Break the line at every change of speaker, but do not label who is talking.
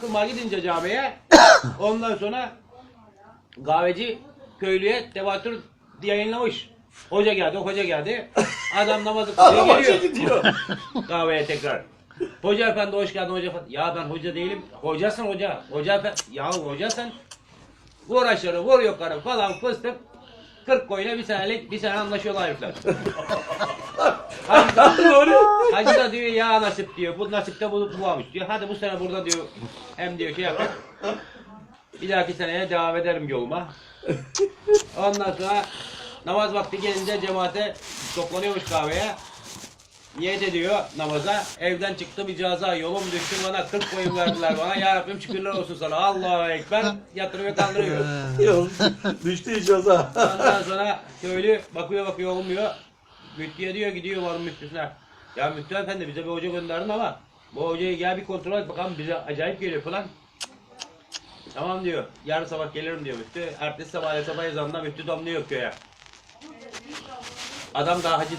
kılmaya gidince camiye ondan sonra kahveci köylüye tevatür yayınlamış. Hoca geldi, hoca geldi. Adam namazı kılıyor geliyor.
gidiyor.
Kahveye tekrar. Hoca efendi hoş geldin hoca efendi. Ya ben hoca değilim. Hocasın hoca. Hoca efendi. Ya hocasın. Vur aşağı vur yukarı falan fıstık. 40 koyuna bir senelik bir sene anlaşıyorlar herifler. Hacı da, diyor ya nasip diyor. Bu nasipte bulup bulamış diyor. Hadi bu sene burada diyor. Hem diyor şey yapar. Bir dahaki seneye devam ederim yoluma. Ondan sonra namaz vakti gelince cemaate toplanıyormuş kahveye. Niyet ediyor namaza. Evden çıktım icaza. Yolum düştü bana. 40 koyun verdiler bana. Ya Rabbim şükürler olsun sana. Allahu Ekber. Yatırıyor kaldırıyor.
Yok. Düştü icaza.
Ondan sonra köylü bakıyor bakıyor olmuyor. Müftüye diyor gidiyor varın müftüsüne. Ya müftü efendi bize bir hoca gönderdin ama bu hocayı gel bir kontrol et bakalım bize acayip geliyor falan. Tamam diyor. Yarın sabah gelirim diyor müftü. Ertesi sabah sabah ezanında müftü damlıyor köye. Adam daha hacı